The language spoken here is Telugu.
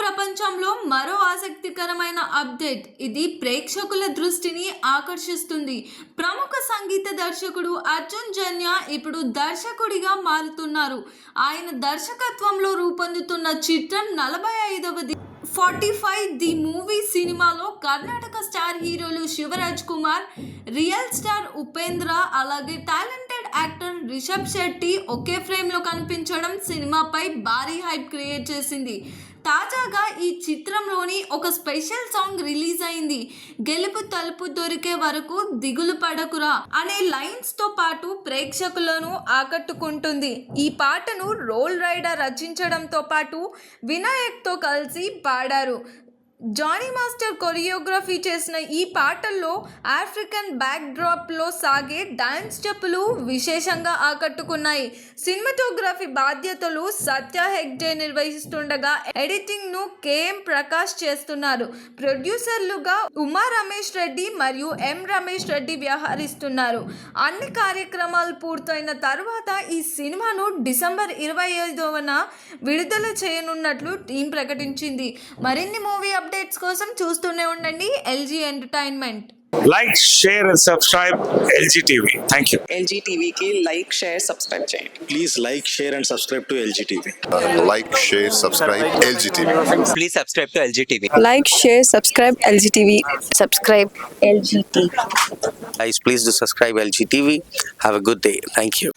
ప్రపంచంలో మరో ఆసక్తికరమైన అప్డేట్. ఇది ప్రేక్షకుల దృష్టిని ఆకర్షిస్తుంది. ప్రముఖ సంగీత దర్శకుడు అర్జున్ జన్య ఇప్పుడు దర్శకుడిగా మారుతున్నారు. ఆయన దర్శకత్వంలో రూపొందుతున్న చిత్రం నలభై ఐదవది. Forty five the movie cinema Karnataka star హీరోలు శివరాజ్ కుమార్ రియల్ స్టార్ ఉపేంద్ర అలాగే టాలెంటెడ్ యాక్టర్ రిషబ్ శెట్టి ఒకే ఫ్రేమ్లో కనిపించడం సినిమాపై భారీ హైప్ క్రియేట్ చేసింది. తాజాగా ఈ చిత్రంలోని ఒక స్పెషల్ సాంగ్ రిలీజ్ అయింది. గెలుపు తలుపు దొరికే వరకు దిగులు పడకురా అనే లైన్స్తో పాటు ప్రేక్షకులను ఆకట్టుకుంటుంది. ఈ పాటను రోల్ రైడర్ రచించడంతో పాటు వినాయక్తో కలిసి పాడారు. జానీ మాస్టర్ కొరియోగ్రఫీ చేసిన ఈ పాటల్లో ఆఫ్రికన్ బ్యాక్డ్రాప్లో సాగే డాన్స్ స్టెప్పులు విశేషంగా ఆకట్టుకున్నాయి. సినిమాటోగ్రఫీ బాధ్యతలు సత్య హెగ్డే నిర్వహిస్తుండగా ఎడిటింగ్ను కేఎం ప్రకాష్ చేస్తున్నారు. ప్రొడ్యూసర్లుగా ఉమా రమేష్ రెడ్డి మరియు ఎం రమేష్ రెడ్డి వ్యవహరిస్తున్నారు. అన్ని కార్యక్రమాలు పూర్తయిన తర్వాత ఈ సినిమాను డిసెంబర్ ఇరవై ఐదవన విడుదల చేయనున్నట్లు టీం ప్రకటించింది. మరిన్ని మూవీ అప్డేట్స్ కోసం చూస్తూనే ఉండండి LG entertainment. Like share and subscribe LG TV. Thank you LG టీవీకి లైక్ షేర్ సబ్స్క్రైబ్ చేయండి. Please like share and subscribe to LG TV. Like share subscribe LG TV. Please subscribe to LG TV. Like share subscribe LG TV. Subscribe LG TV. Guys please do subscribe LG TV. Have a good day thank you